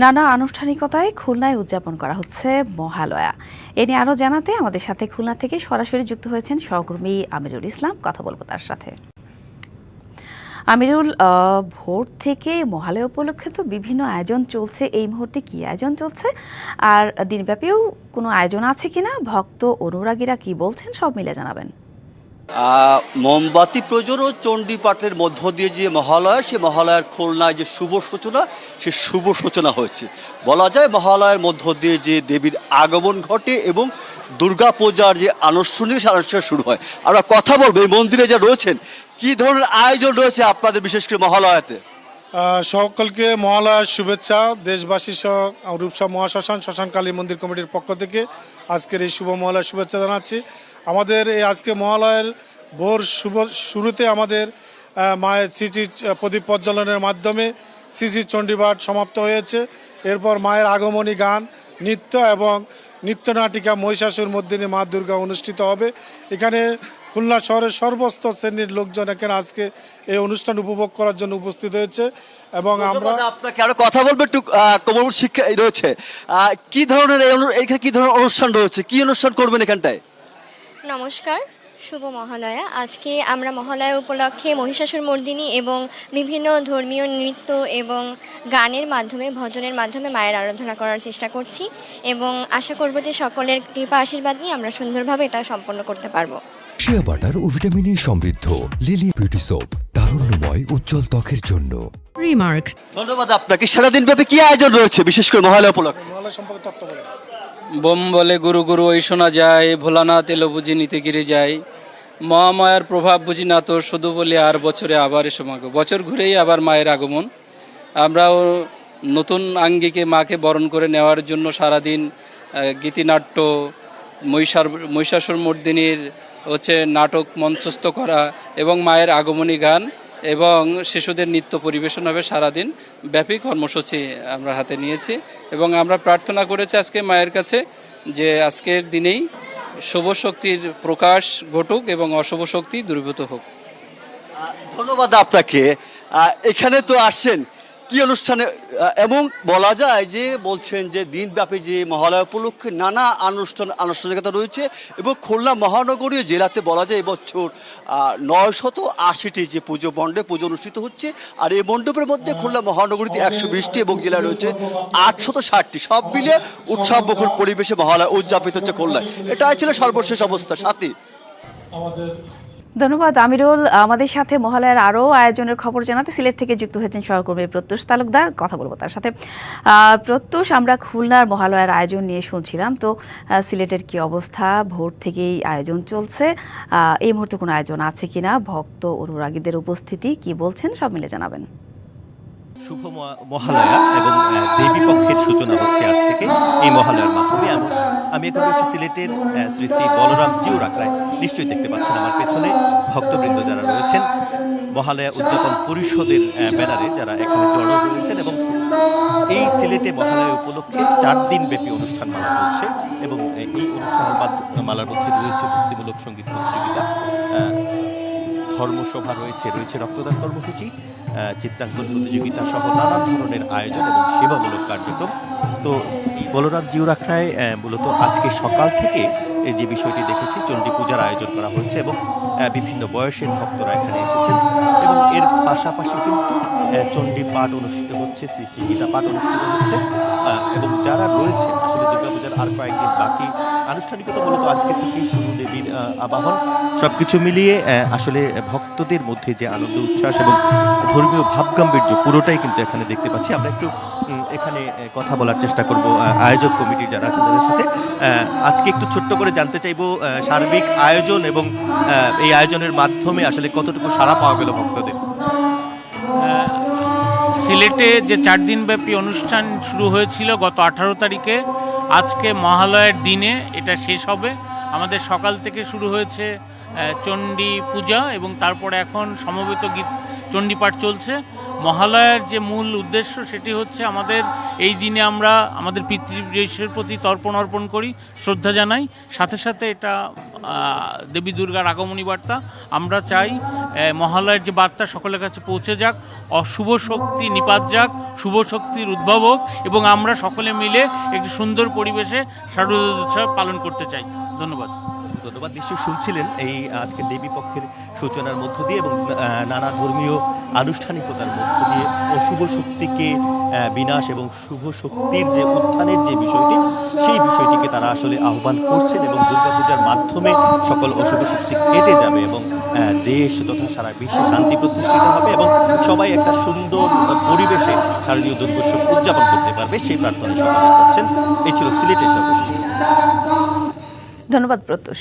নানা আনুষ্ঠানিকতায় খুলনায় উদযাপন করা হচ্ছে মহালয়া। এ নিয়ে আরও জানাতে আমাদের সাথে খুলনা থেকে সরাসরি যুক্ত হয়েছেন সহকর্মী আমিরুল ইসলাম। কথা বলব তার সাথে। আমিরুল ভোর থেকে মহালয়া উপলক্ষে তো বিভিন্ন আয়োজন চলছে। এই মুহূর্তে কি আয়োজন চলছে? আর দিনব্যাপীও কোনো আয়োজন আছে কিনা? ভক্ত অনুরাগীরা কি বলছেন? সব মিলে জানাবেন। মোমবাতি প্রজোর ও চণ্ডীপাঠের মধ্য দিয়ে যে মহালয়া, সে মহালয়ার খুলনায় যে শুভ সূচনা, সে শুভ সূচনা হয়েছে। বলা যায় মহালয়ার মধ্য দিয়ে যে দেবীর আগমন ঘটে এবং দুর্গা পূজার যে আনুষ্ঠানিক সে আনুষ্ঠানিক শুরু হয়। আমরা কথা বলব, এই মন্দিরে যা রয়েছেন, কি ধরনের আয়োজন রয়েছে আপনাদের বিশেষ করে মহালয়াতে? সকলকে মহালয়ার শুভেচ্ছা, দেশবাসী সহ, রূপসা মহাশ্মশান শ্মশান কালী মন্দির কমিটির পক্ষ থেকে আজকের এই শুভ মহালয়ার শুভেচ্ছা জানাচ্ছি। আমাদের এই আজকে মহালয়ের ভোর শুভ শুরুতে আমাদের মায়ের চিচি প্রদীপ প্রজ্বলনের মাধ্যমে সিসি চণ্ডীপাঠ সমাপ্ত হয়েছে। এরপর মায়ের আগমনী গান নৃত্য এবং নৃত্যনাটিকা মহিষাসুর মধ্যে মা দুর্গা অনুষ্ঠিত হবে। এখানে খুলনা শহরের সর্বস্তর শ্রেণির লোকজন এখানে আজকে এই অনুষ্ঠান উপভোগ করার জন্য উপস্থিত হয়েছে এবং আমরা আপনাকে আরও কথা বলব একটু কোমল শিক্ষা রয়েছে। কি ধরনের এখানে কি ধরনের অনুষ্ঠান রয়েছে? কি অনুষ্ঠান করবেন এখানটায়? নমস্কার শুভ মহালয়া। আজকে আমরা মহালয়া উপলক্ষে মহিষাসুর মর্দিনী এবং বিভিন্ন ধর্মীয় নৃত্য এবং গানের মাধ্যমে ভজনের মাধ্যমে মায়ের আরাধনা করার চেষ্টা করছি এবং আশা করব যে সকলের কৃপা আশীর্বাদ নিয়ে আমরা সুন্দরভাবে এটা সম্পন্ন করতে পারব। শিয়া বাটার ও ভিটামিনে সমৃদ্ধ লিলি বিউটি সোপ তারুণ্যময় উজ্জ্বল ত্বকের জন্য। Remark. ধন্যবাদ আপনাকে। সারাদিন ব্যাপী কি আয়োজন রয়েছে বিশেষ করে মহালয়া উপলক্ষে? মহালয়া সম্পর্কে তত্ত্ব বলেন বোম বলে গুরু গুরু ওই শোনা যায়, ভোলানাথ এলো বুঝি নিতে গিরে যায়। মহামায়ার প্রভাব বুঝি না তো, শুধু বলে আর বছরে আবার এসো মাগো। বছর ঘুরেই আবার মায়ের আগমন। আমরাও নতুন আঙ্গিকে মাকে বরণ করে নেওয়ার জন্য সারাদিন গীতিনাট্য, মহিষার, মহিষাসুর মর্দিনীর হচ্ছে নাটক মঞ্চস্থ করা এবং মায়ের আগমনী গান এবং শিশুদের নৃত্য পরিবেশন হবে সারাদিন। ব্যাপী কর্মসূচি আমরা হাতে নিয়েছি এবং আমরা প্রার্থনা করেছি আজকে মায়ের কাছে যে আজকের দিনেই শুভ শক্তির প্রকাশ ঘটুক এবং অশুভ শক্তি দূরীভূত হোক। ধন্যবাদ আপনাকে। এখানে তো আসছেন। কি অনুষ্ঠানে এবং বলা যায় যে বলছেন যে দিনব্যাপী যে মহালয়া উপলক্ষে নানা আনুষ্ঠান, আনুষ্ঠানিকতা রয়েছে এবং খুলনা মহানগরীয় জেলাতে বলা যায় এবছর নয় শত আশিটি যে পুজো মণ্ডপে পুজো অনুষ্ঠিত হচ্ছে। আর এই মণ্ডপের মধ্যে খুলনা মহানগরীতে একশো বিশটি এবং জেলায় রয়েছে আটশত ষাটটি। সব মিলিয়ে উৎসব মুখর পরিবেশে মহালয়া উদযাপিত হচ্ছে খুলনায়। এটাই ছিল সর্বশেষ অবস্থা। সাথী? ধন্যবাদ, আমিরুল। আমাদের সাথে মহালয়ার আরও আয়োজনের খবর জানাতে সিলেট থেকে যুক্ত হয়েছেন সহকর্মী প্রত্যুষ তালুকদার। কথা বলব তার সাথে। প্রত্যুষ, আমরা খুলনার মহালয়ার আয়োজন নিয়ে শুনছিলাম। তো সিলেটের কি অবস্থা? ভোর থেকেই আয়োজন চলছে। এই মুহূর্তে কোনো আয়োজন আছে কিনা? ভক্ত অনুরাগীদের উপস্থিতি কি বলছেন? সব মিলে জানাবেন। শুভ মহালয়া এবং দেবী পক্ষের সূচনা হচ্ছে আজ থেকে এই মহালয়ার মাধ্যমে। আমি এখন রয়েছি সিলেটের শ্রী শ্রী বলরাম জিউ রাকড়ায় নিশ্চয়ই দেখতে পাচ্ছেন আমার পেছনে ভক্তবৃন্দ যারা রয়েছেন। মহালয়া উদযাপন পরিষদের ব্যানারে যারা এখানে জড়ো হয়েছেন এবং এই সিলেটে মহালয়া উপলক্ষে চার দিন ব্যাপী অনুষ্ঠান মালা চলছে এবং এই অনুষ্ঠানের মালার মধ্যে রয়েছে ভক্তিমূলক সংগীত প্রতিযোগিতা। আহ, ধর্মসভা রয়েছে রয়েছে রক্তদান কর্মসূচি চিত্রাঙ্কন প্রতিযোগিতা সহ নানান ধরনের আয়োজন এবং সেবামূলক কার্যক্রম। তো বলরাম জিউ রাখড়ায় মূলত আজকে সকাল থেকে যে বিষয়টি দেখেছি চণ্ডী পূজার আয়োজন করা হয়েছে এবং বিভিন্ন বয়সের ভক্তরা এখানে এসেছেন এবং এর পাশাপাশি কিন্তু চণ্ডী পাঠ অনুষ্ঠিত হচ্ছে শ্রী শ্রী গীতা পাঠ অনুষ্ঠিত হচ্ছে এবং যারা রয়েছে দুর্গাপূজার আর কয়েকদিন বাকি। আনুষ্ঠানিকতা মূলত আজকে থেকেই শুরু দেবীর আবাহন। সবকিছু মিলিয়ে আসলে ভক্তদের মধ্যে যে আনন্দ, উচ্ছ্বাস এবং ধর্মীয় ভাবগাম্ভীর্য, পুরোটাই কিন্তু এখানে দেখতে পাচ্ছি। আমরা একটু এখানে কথা বলার চেষ্টা করব আয়োজক কমিটি যারা আছেন তাদের সাথে। আজকে একটু ছোট্ট করে জানতে চাইব সার্বিক আয়োজন এবং এই আয়োজনের মাধ্যমে আসলে কতটুকু সাড়া পাওয়া গেল ভক্তদের? সিলেটে যে চার দিনব্যাপী অনুষ্ঠান শুরু হয়েছিল গত আঠারো তারিখে আজকে মহালয়ের দিনে এটা শেষ হবে। আমাদের সকাল থেকে শুরু হয়েছে চণ্ডী পূজা এবং তারপরে এখন সমবেত গীত, চণ্ডী পাঠ চলছে। মহালয়ার যে মূল উদ্দেশ্য সেটি হচ্ছে আমাদের এই দিনে আমরা আমাদের পিতৃদেশের প্রতি তর্পণ অর্পণ করি, শ্রদ্ধা জানাই। সাথে সাথে এটা দেবী দুর্গার আগমনী বার্তা। আমরা চাই মহালয়ার যে বার্তা সকলের কাছে পৌঁছে যাক, অশুভ শক্তি নিপাত যাক, শুভ শক্তির উদ্ভাবক এবং আমরা সকলে মিলে একটি সুন্দর পরিবেশে শারদীয় উৎসব পালন করতে চাই। ধন্যবাদ। ধন্যবাদ। নিশ্চয়ই শুনছিলেন এই আজকের দেবী পক্ষের সূচনার মধ্য দিয়ে এবং নানা ধর্মীয় আনুষ্ঠানিকতার মধ্য দিয়ে অশুভ শক্তিকে বিনাশ এবং শুভ শক্তির যে উত্থানের যে বিষয়টি, সেই বিষয়টিকে তারা আসলে আহ্বান করছেন এবং দুর্গাপূজার মাধ্যমে সকল অশুভ শক্তি কেটে যাবে এবং দেশ তথা সারা বিশ্বে শান্তি প্রতিষ্ঠিত হবে এবং সবাই একটা সুন্দর পরিবেশে শারদীয় দুর্গোৎসব উদযাপন করতে পারবে, সেই প্রার্থনা সকলে করছেন। এই ছিল সিলেটের সর্বশেষ। ধন্যবাদ প্রত্যুষ